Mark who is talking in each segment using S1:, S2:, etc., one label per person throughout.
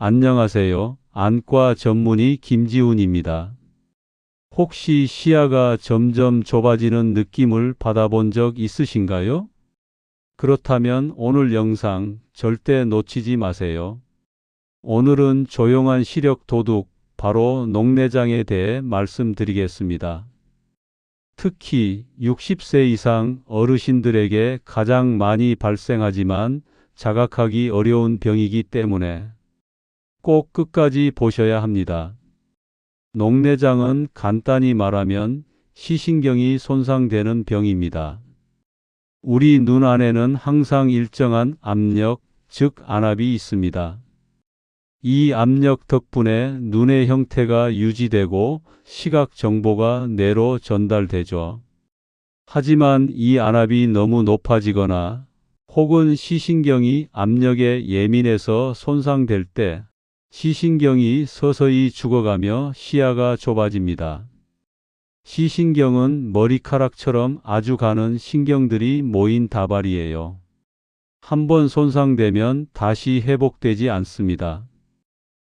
S1: 안녕하세요. 안과 전문의 김지훈입니다. 혹시 시야가 점점 좁아지는 느낌을 받아본 적 있으신가요? 그렇다면 오늘 영상 절대 놓치지 마세요. 오늘은 조용한 시력 도둑, 바로 녹내장에 대해 말씀드리겠습니다. 특히 60세 이상 어르신들에게 가장 많이 발생하지만 자각하기 어려운 병이기 때문에 꼭 끝까지 보셔야 합니다. 녹내장은 간단히 말하면 시신경이 손상되는 병입니다. 우리 눈 안에는 항상 일정한 압력, 즉 안압이 있습니다. 이 압력 덕분에 눈의 형태가 유지되고 시각 정보가 뇌로 전달되죠. 하지만 이 안압이 너무 높아지거나 혹은 시신경이 압력에 예민해서 손상될 때 시신경이 서서히 죽어가며 시야가 좁아집니다. 시신경은 머리카락처럼 아주 가는 신경들이 모인 다발이에요. 한번 손상되면 다시 회복되지 않습니다.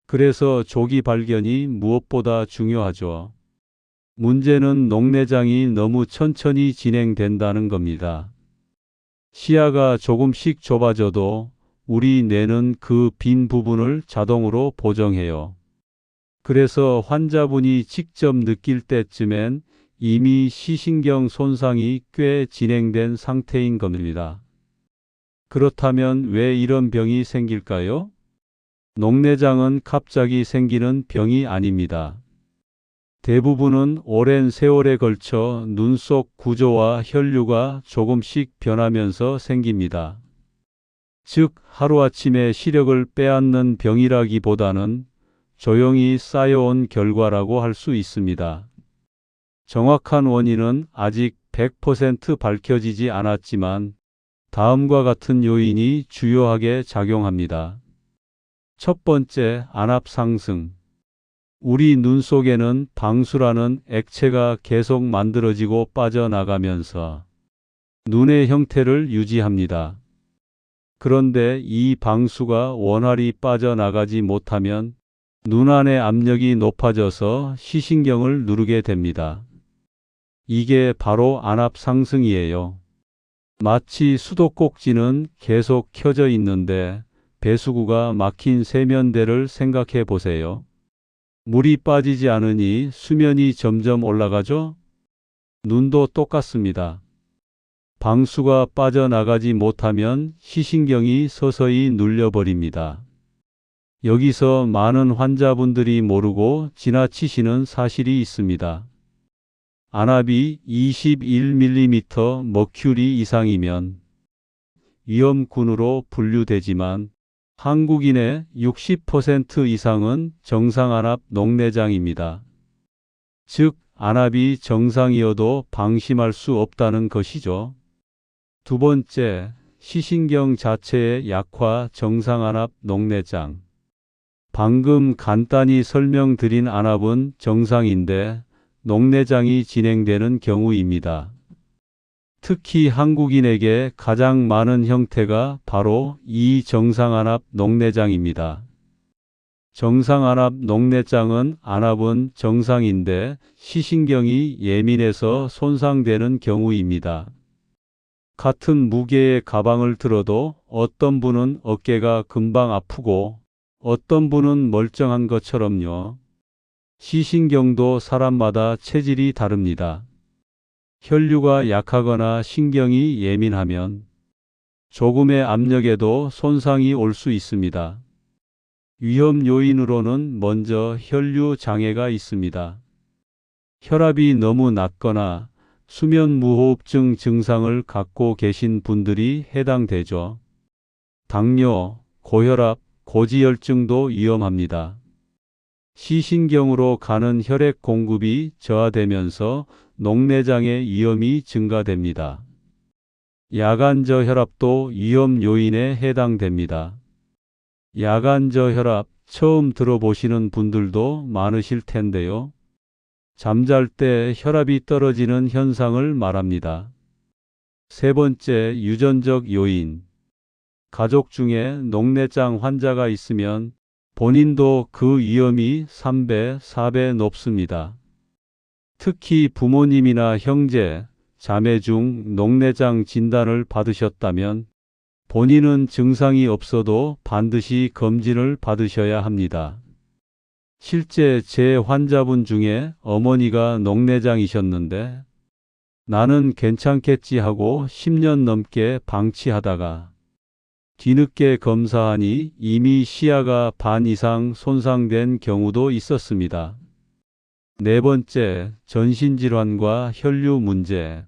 S1: 그래서 조기 발견이 무엇보다 중요하죠. 문제는 녹내장이 너무 천천히 진행된다는 겁니다. 시야가 조금씩 좁아져도 우리 뇌는 그 빈 부분을 자동으로 보정해요. 그래서 환자분이 직접 느낄 때쯤엔 이미 시신경 손상이 꽤 진행된 상태인 겁니다. 그렇다면 왜 이런 병이 생길까요? 녹내장은 갑자기 생기는 병이 아닙니다. 대부분은 오랜 세월에 걸쳐 눈 속 구조와 혈류가 조금씩 변하면서 생깁니다. 즉, 하루아침에 시력을 빼앗는 병이라기보다는 조용히 쌓여온 결과라고 할 수 있습니다. 정확한 원인은 아직 100% 밝혀지지 않았지만 다음과 같은 요인이 주요하게 작용합니다. 첫 번째, 안압 상승. 우리 눈 속에는 방수라는 액체가 계속 만들어지고 빠져나가면서 눈의 형태를 유지합니다. 그런데 이 방수가 원활히 빠져나가지 못하면 눈 안의 압력이 높아져서 시신경을 누르게 됩니다. 이게 바로 안압 상승이에요. 마치 수도꼭지는 계속 켜져 있는데 배수구가 막힌 세면대를 생각해 보세요. 물이 빠지지 않으니 수면이 점점 올라가죠? 눈도 똑같습니다. 방수가 빠져나가지 못하면 시신경이 서서히 눌려버립니다. 여기서 많은 환자분들이 모르고 지나치시는 사실이 있습니다. 안압이 21mm 머큐리 이상이면 위험군으로 분류되지만 한국인의 60% 이상은 정상 안압 녹내장입니다. 즉, 안압이 정상이어도 방심할 수 없다는 것이죠. 두 번째, 시신경 자체의 약화 정상 안압 녹내장. 방금 간단히 설명드린 안압은 정상인데 녹내장이 진행되는 경우입니다. 특히 한국인에게 가장 많은 형태가 바로 이 정상안압 녹내장입니다. 정상안압 녹내장은 안압은 정상인데 시신경이 예민해서 손상되는 경우입니다. 같은 무게의 가방을 들어도 어떤 분은 어깨가 금방 아프고 어떤 분은 멀쩡한 것처럼요. 시신경도 사람마다 체질이 다릅니다. 혈류가 약하거나 신경이 예민하면 조금의 압력에도 손상이 올 수 있습니다. 위험 요인으로는 먼저 혈류 장애가 있습니다. 혈압이 너무 낮거나 수면 무호흡증 증상을 갖고 계신 분들이 해당되죠. 당뇨, 고혈압, 고지혈증도 위험합니다. 시신경으로 가는 혈액 공급이 저하되면서 녹내장의 위험이 증가됩니다. 야간 저 혈압도 위험 요인에 해당됩니다. 야간 저 혈압 처음 들어보시는 분들도 많으실 텐데요. 잠잘 때 혈압이 떨어지는 현상을 말합니다. 세 번째 유전적 요인. 가족 중에 녹내장 환자가 있으면 본인도 그 위험이 3배, 4배 높습니다. 특히 부모님이나 형제, 자매 중 녹내장 진단을 받으셨다면 본인은 증상이 없어도 반드시 검진을 받으셔야 합니다. 실제 제 환자분 중에 어머니가 녹내장이셨는데 나는 괜찮겠지 하고 10년 넘게 방치하다가 뒤늦게 검사하니 이미 시야가 반 이상 손상된 경우도 있었습니다. 네 번째, 전신질환과 혈류 문제.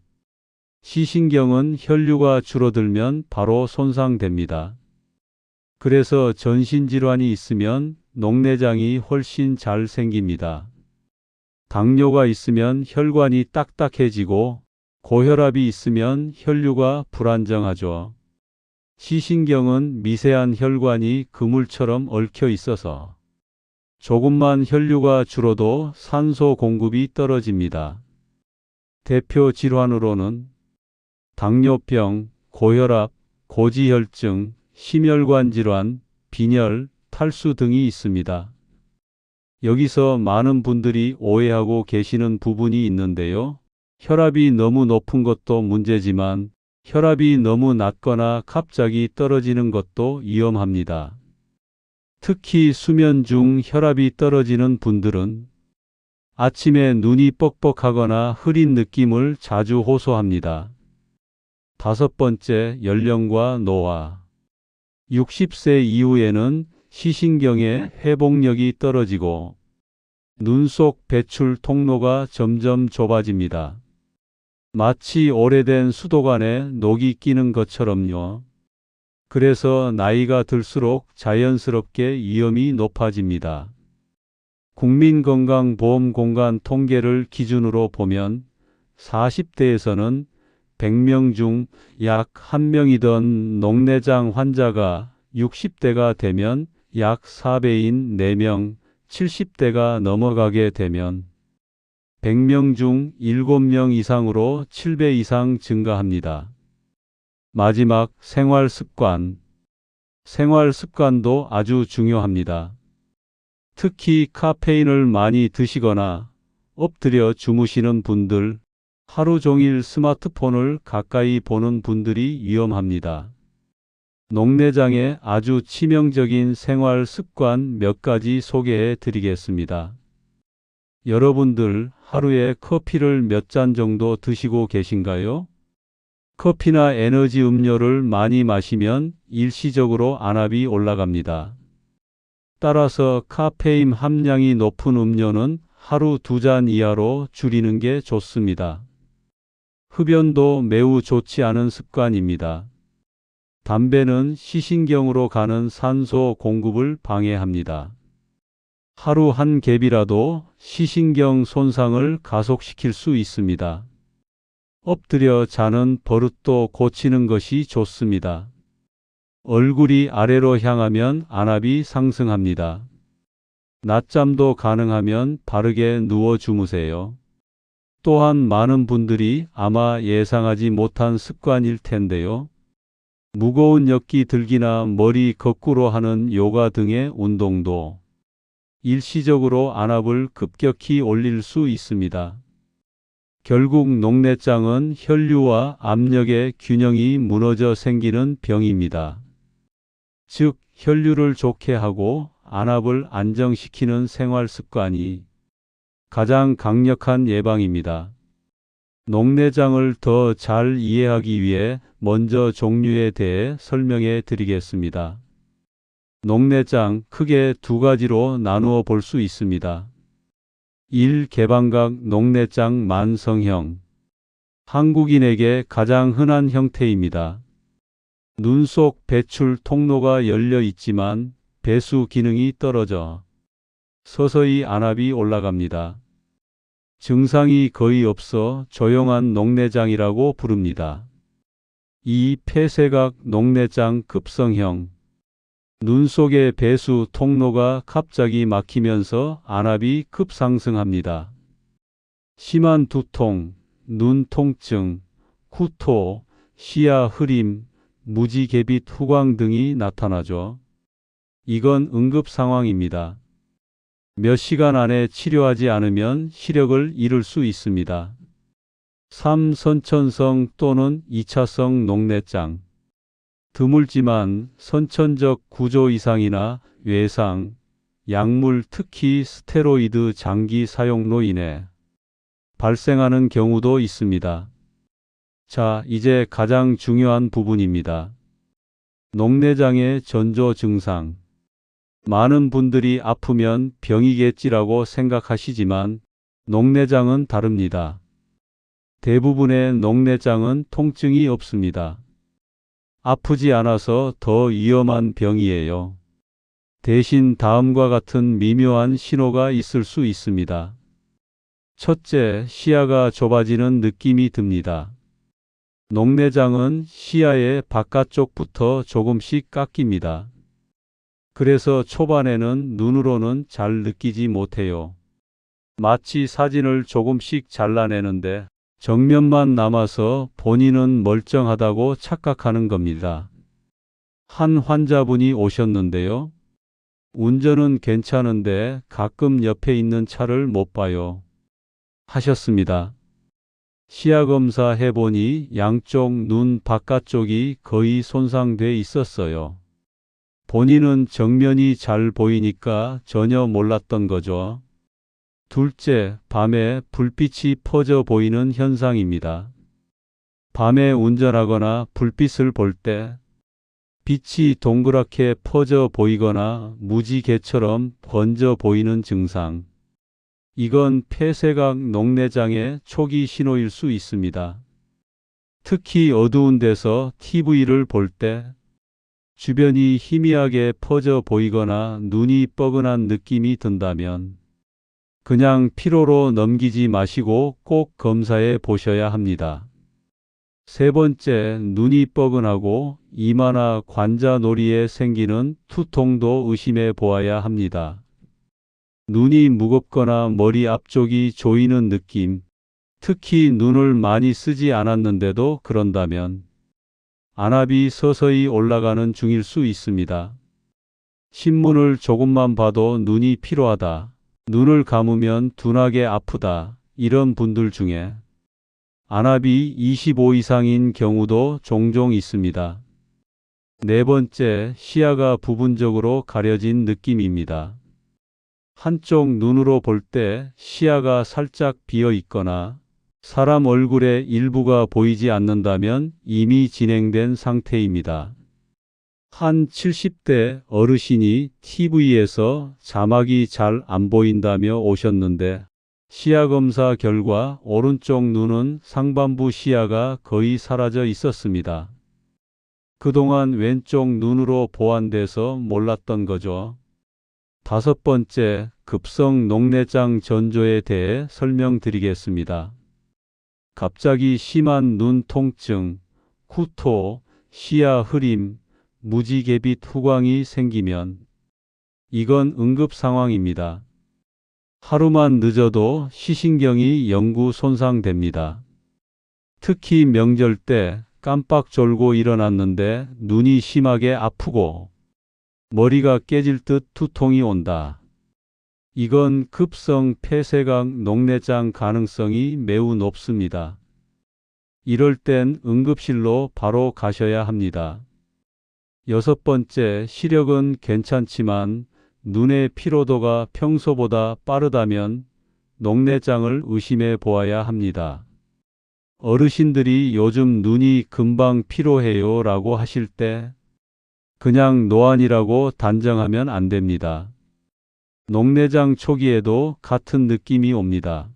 S1: 시신경은 혈류가 줄어들면 바로 손상됩니다. 그래서 전신질환이 있으면 녹내장이 훨씬 잘 생깁니다. 당뇨가 있으면 혈관이 딱딱해지고 고혈압이 있으면 혈류가 불안정하죠. 시신경은 미세한 혈관이 그물처럼 얽혀 있어서 조금만 혈류가 줄어도 산소 공급이 떨어집니다. 대표 질환으로는 당뇨병, 고혈압, 고지혈증, 심혈관 질환, 빈혈, 탈수 등이 있습니다. 여기서 많은 분들이 오해하고 계시는 부분이 있는데요. 혈압이 너무 높은 것도 문제지만 혈압이 너무 낮거나 갑자기 떨어지는 것도 위험합니다. 특히 수면 중 혈압이 떨어지는 분들은 아침에 눈이 뻑뻑하거나 흐린 느낌을 자주 호소합니다. 다섯 번째, 연령과 노화. 60세 이후에는 시신경의 회복력이 떨어지고 눈 속 배출 통로가 점점 좁아집니다. 마치 오래된 수도관에 녹이 끼는 것처럼요. 그래서 나이가 들수록 자연스럽게 위험이 높아집니다. 국민건강보험공간 통계를 기준으로 보면 40대에서는 100명 중 약 1명이던 녹내장 환자가 60대가 되면 약 4배인 4명, 70대가 넘어가게 되면 100명 중 7명 이상으로 7배 이상 증가합니다. 마지막 생활 습관. 생활 습관도 아주 중요합니다. 특히 카페인을 많이 드시거나 엎드려 주무시는 분들, 하루 종일 스마트폰을 가까이 보는 분들이 위험합니다. 녹내장의 아주 치명적인 생활 습관 몇 가지 소개해 드리겠습니다. 여러분들 하루에 커피를 몇 잔 정도 드시고 계신가요? 커피나 에너지 음료를 많이 마시면 일시적으로 안압이 올라갑니다. 따라서 카페인 함량이 높은 음료는 하루 두 잔 이하로 줄이는 게 좋습니다. 흡연도 매우 좋지 않은 습관입니다. 담배는 시신경으로 가는 산소 공급을 방해합니다. 하루 한 갭이라도 시신경 손상을 가속시킬 수 있습니다. 엎드려 자는 버릇도 고치는 것이 좋습니다. 얼굴이 아래로 향하면 안압이 상승합니다. 낮잠도 가능하면 바르게 누워 주무세요. 또한 많은 분들이 아마 예상하지 못한 습관일 텐데요. 무거운 엽기 들기나 머리 거꾸로 하는 요가 등의 운동도 일시적으로 안압을 급격히 올릴 수 있습니다. 결국 녹내장은 혈류와 압력의 균형이 무너져 생기는 병입니다. 즉, 혈류를 좋게 하고 안압을 안정시키는 생활 습관이 가장 강력한 예방입니다. 녹내장을 더 잘 이해하기 위해 먼저 종류에 대해 설명해 드리겠습니다. 녹내장 크게 두 가지로 나누어 볼 수 있습니다. 1. 개방각 녹내장 만성형. 한국인에게 가장 흔한 형태입니다. 눈 속 배출 통로가 열려 있지만 배수 기능이 떨어져 서서히 안압이 올라갑니다. 증상이 거의 없어 조용한 녹내장이라고 부릅니다. 2. 폐쇄각 녹내장 급성형. 눈 속의 배수 통로가 갑자기 막히면서 안압이 급상승합니다. 심한 두통, 눈 통증, 구토, 시야 흐림, 무지개빛 후광 등이 나타나죠. 이건 응급 상황입니다. 몇 시간 안에 치료하지 않으면 시력을 잃을 수 있습니다. 3. 선천성 또는 2차성 녹내장 드물지만 선천적 구조 이상이나 외상, 약물 특히 스테로이드 장기 사용로 인해 발생하는 경우도 있습니다. 자, 이제 가장 중요한 부분입니다. 녹내장의 전조 증상. 많은 분들이 아프면 병이겠지라고 생각하시지만 녹내장은 다릅니다. 대부분의 녹내장은 통증이 없습니다. 아프지 않아서 더 위험한 병이에요. 대신 다음과 같은 미묘한 신호가 있을 수 있습니다. 첫째, 시야가 좁아지는 느낌이 듭니다. 녹내장은 시야의 바깥쪽부터 조금씩 깎입니다. 그래서 초반에는 눈으로는 잘 느끼지 못해요. 마치 사진을 조금씩 잘라내는데 정면만 남아서 본인은 멀쩡하다고 착각하는 겁니다. 한 환자분이 오셨는데요. 운전은 괜찮은데 가끔 옆에 있는 차를 못 봐요. 하셨습니다. 시야 검사 해보니 양쪽 눈 바깥쪽이 거의 손상돼 있었어요. 본인은 정면이 잘 보이니까 전혀 몰랐던 거죠. 둘째, 밤에 불빛이 퍼져 보이는 현상입니다. 밤에 운전하거나 불빛을 볼 때 빛이 동그랗게 퍼져 보이거나 무지개처럼 번져 보이는 증상. 이건 폐쇄각 녹내장의 초기 신호일 수 있습니다. 특히 어두운 데서 TV를 볼때 주변이 희미하게 퍼져 보이거나 눈이 뻐근한 느낌이 든다면 그냥 피로로 넘기지 마시고 꼭 검사해 보셔야 합니다. 세 번째, 눈이 뻐근하고 이마나 관자놀이에 생기는 투통도 의심해 보아야 합니다. 눈이 무겁거나 머리 앞쪽이 조이는 느낌, 특히 눈을 많이 쓰지 않았는데도 그런다면 안압이 서서히 올라가는 중일 수 있습니다. 신문을 조금만 봐도 눈이 피로하다, 눈을 감으면 둔하게 아프다, 이런 분들 중에 안압이 25 이상인 경우도 종종 있습니다. 네 번째, 시야가 부분적으로 가려진 느낌입니다. 한쪽 눈으로 볼 때 시야가 살짝 비어 있거나 사람 얼굴의 일부가 보이지 않는다면 이미 진행된 상태입니다. 한 70대 어르신이 TV에서 자막이 잘 안 보인다며 오셨는데 시야 검사 결과 오른쪽 눈은 상반부 시야가 거의 사라져 있었습니다. 그동안 왼쪽 눈으로 보완돼서 몰랐던 거죠. 다섯 번째, 급성 녹내장 전조에 대해 설명드리겠습니다. 갑자기 심한 눈 통증, 구토, 시야 흐림, 무지개빛 후광이 생기면 이건 응급 상황입니다. 하루만 늦어도 시신경이 영구 손상됩니다. 특히 명절 때 깜빡 졸고 일어났는데 눈이 심하게 아프고 머리가 깨질 듯 두통이 온다. 이건 급성 폐쇄각 녹내장 가능성이 매우 높습니다. 이럴 땐 응급실로 바로 가셔야 합니다. 여섯 번째, 시력은 괜찮지만 눈의 피로도가 평소보다 빠르다면 녹내장을 의심해 보아야 합니다. 어르신들이 요즘 눈이 금방 피로해요 라고 하실 때 그냥 노안이라고 단정하면 안 됩니다. 녹내장 초기에도 같은 느낌이 옵니다.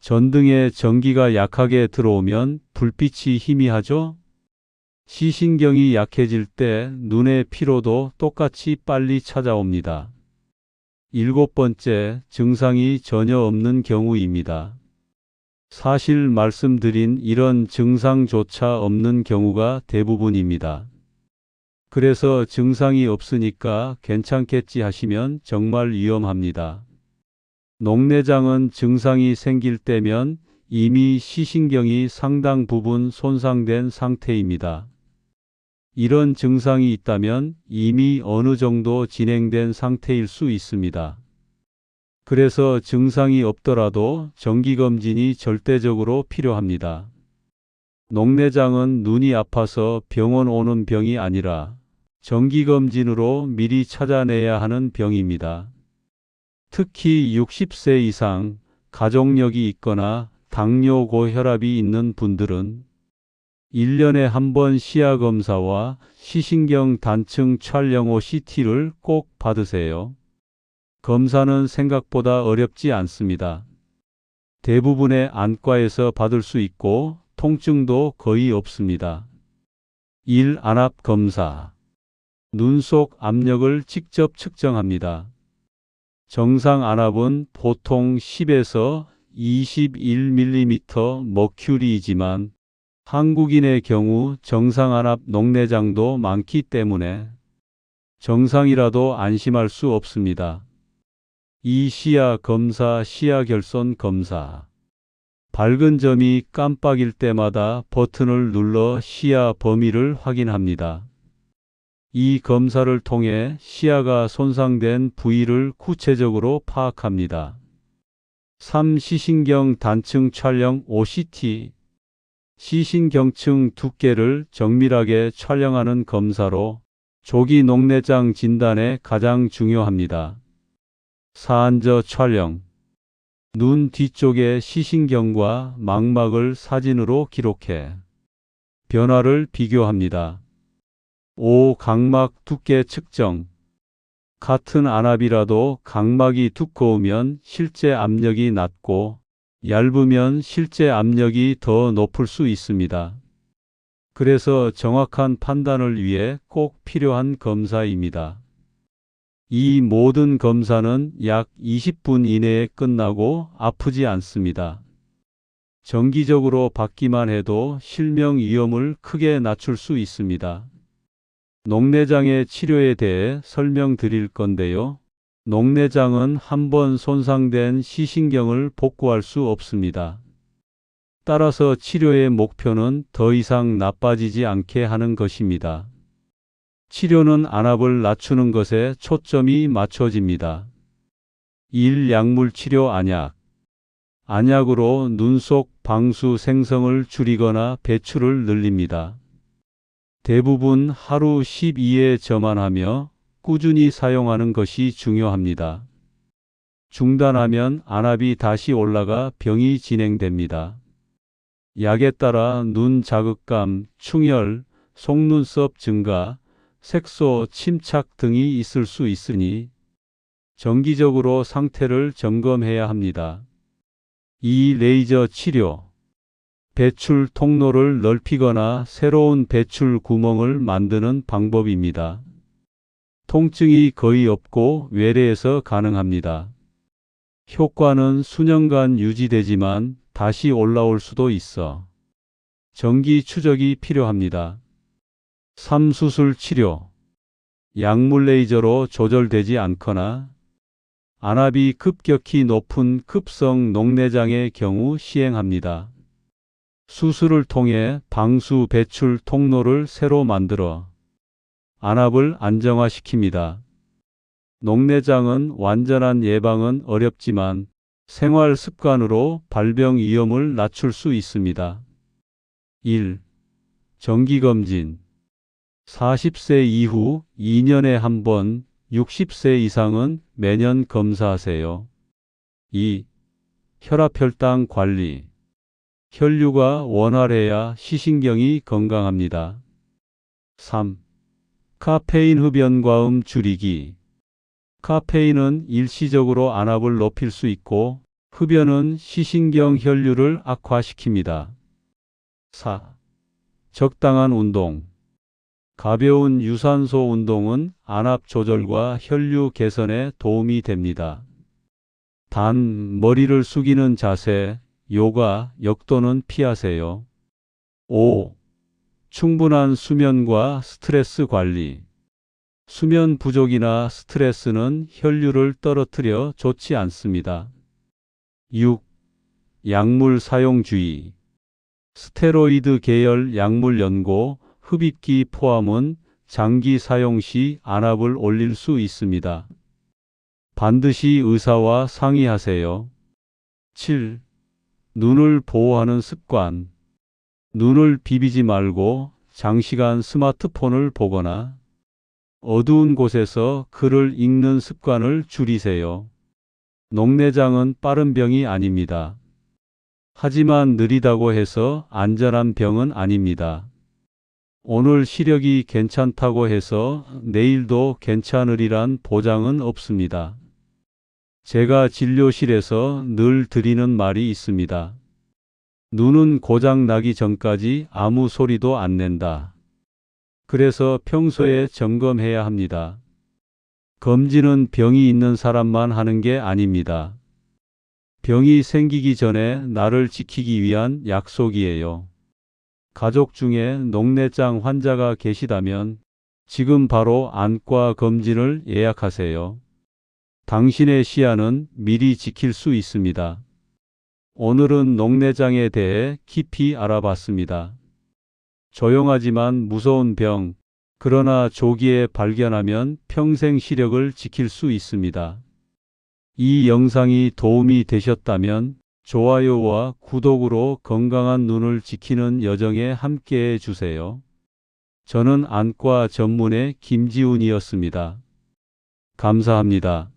S1: 전등에 전기가 약하게 들어오면 불빛이 희미하죠? 시신경이 약해질 때 눈의 피로도 똑같이 빨리 찾아옵니다. 일곱 번째, 증상이 전혀 없는 경우입니다. 사실 말씀드린 이런 증상조차 없는 경우가 대부분입니다. 그래서 증상이 없으니까 괜찮겠지 하시면 정말 위험합니다. 녹내장은 증상이 생길 때면 이미 시신경이 상당 부분 손상된 상태입니다. 이런 증상이 있다면 이미 어느 정도 진행된 상태일 수 있습니다. 그래서 증상이 없더라도 정기검진이 절대적으로 필요합니다. 녹내장은 눈이 아파서 병원 오는 병이 아니라 정기검진으로 미리 찾아내야 하는 병입니다. 특히 60세 이상 가족력이 있거나 당뇨 고혈압이 있는 분들은 1년에 한 번 시야 검사와 시신경 단층 촬영 후 CT를 꼭 받으세요. 검사는 생각보다 어렵지 않습니다. 대부분의 안과에서 받을 수 있고 통증도 거의 없습니다. 1. 안압 검사. 눈 속 압력을 직접 측정합니다. 정상 안압은 보통 10에서 21mm 머큐리이지만 한국인의 경우 정상 안압 녹내장도 많기 때문에 정상이라도 안심할 수 없습니다. 이 시야 검사, 시야 결손 검사. 밝은 점이 깜빡일 때마다 버튼을 눌러 시야 범위를 확인합니다. 이 검사를 통해 시야가 손상된 부위를 구체적으로 파악합니다. 3. 시신경 단층 촬영 OCT 시신경층 두께를 정밀하게 촬영하는 검사로 조기 녹내장 진단에 가장 중요합니다. 사안저 촬영 눈 뒤쪽의 시신경과 망막을 사진으로 기록해 변화를 비교합니다. 5. 각막 두께 측정 같은 안압이라도 각막이 두꺼우면 실제 압력이 낮고 얇으면 실제 압력이 더 높을 수 있습니다. 그래서 정확한 판단을 위해 꼭 필요한 검사입니다. 이 모든 검사는 약 20분 이내에 끝나고 아프지 않습니다. 정기적으로 받기만 해도 실명 위험을 크게 낮출 수 있습니다. 녹내장의 치료에 대해 설명드릴 건데요. 녹내장은 한번 손상된 시신경을 복구할 수 없습니다. 따라서 치료의 목표는 더 이상 나빠지지 않게 하는 것입니다. 치료는 안압을 낮추는 것에 초점이 맞춰집니다. 1. 약물 치료 안약 안약으로 눈 속 방수 생성을 줄이거나 배출을 늘립니다. 대부분 하루 12회 저만하며 꾸준히 사용하는 것이 중요합니다. 중단하면 안압이 다시 올라가 병이 진행됩니다. 약에 따라 눈 자극감, 충혈, 속눈썹 증가, 색소 침착 등이 있을 수 있으니 정기적으로 상태를 점검해야 합니다. 2. 레이저 치료 배출 통로를 넓히거나 새로운 배출 구멍을 만드는 방법입니다. 통증이 거의 없고 외래에서 가능합니다. 효과는 수년간 유지되지만 다시 올라올 수도 있어 정기 추적이 필요합니다. 3. 수술 치료 약물 레이저로 조절되지 않거나 안압이 급격히 높은 급성 녹내장의 경우 시행합니다. 수술을 통해 방수 배출 통로를 새로 만들어 안압을 안정화시킵니다. 녹내장은 완전한 예방은 어렵지만 생활 습관으로 발병 위험을 낮출 수 있습니다. 1. 정기검진 40세 이후 2년에 한 번, 60세 이상은 매년 검사하세요. 2. 혈압 혈당 관리. 혈류가 원활해야 시신경이 건강합니다. 3. 카페인 흡연 과음 줄이기. 카페인은 일시적으로 안압을 높일 수 있고 흡연은 시신경 혈류를 악화시킵니다. 4. 적당한 운동. 가벼운 유산소 운동은 안압 조절과 혈류 개선에 도움이 됩니다. 단, 머리를 숙이는 자세, 요가, 역도는 피하세요. 5. 충분한 수면과 스트레스 관리. 수면 부족이나 스트레스는 혈류를 떨어뜨려 좋지 않습니다. 6. 약물 사용 주의. 스테로이드 계열 약물 연고, 흡입기 포함은 장기 사용 시 안압을 올릴 수 있습니다. 반드시 의사와 상의하세요. 7. 눈을 보호하는 습관. 눈을 비비지 말고 장시간 스마트폰을 보거나 어두운 곳에서 글을 읽는 습관을 줄이세요. 녹내장은 빠른 병이 아닙니다. 하지만 느리다고 해서 안전한 병은 아닙니다. 오늘 시력이 괜찮다고 해서 내일도 괜찮으리란 보장은 없습니다. 제가 진료실에서 늘 드리는 말이 있습니다. 눈은 고장 나기 전까지 아무 소리도 안 낸다. 그래서 평소에 점검해야 합니다. 검진은 병이 있는 사람만 하는 게 아닙니다. 병이 생기기 전에 나를 지키기 위한 약속이에요. 가족 중에 녹내장 환자가 계시다면 지금 바로 안과 검진을 예약하세요. 당신의 시야는 미리 지킬 수 있습니다. 오늘은 녹내장에 대해 깊이 알아봤습니다. 조용하지만 무서운 병, 그러나 조기에 발견하면 평생 시력을 지킬 수 있습니다. 이 영상이 도움이 되셨다면 좋아요와 구독으로 건강한 눈을 지키는 여정에 함께해 주세요. 저는 안과 전문의 김지훈이었습니다. 감사합니다.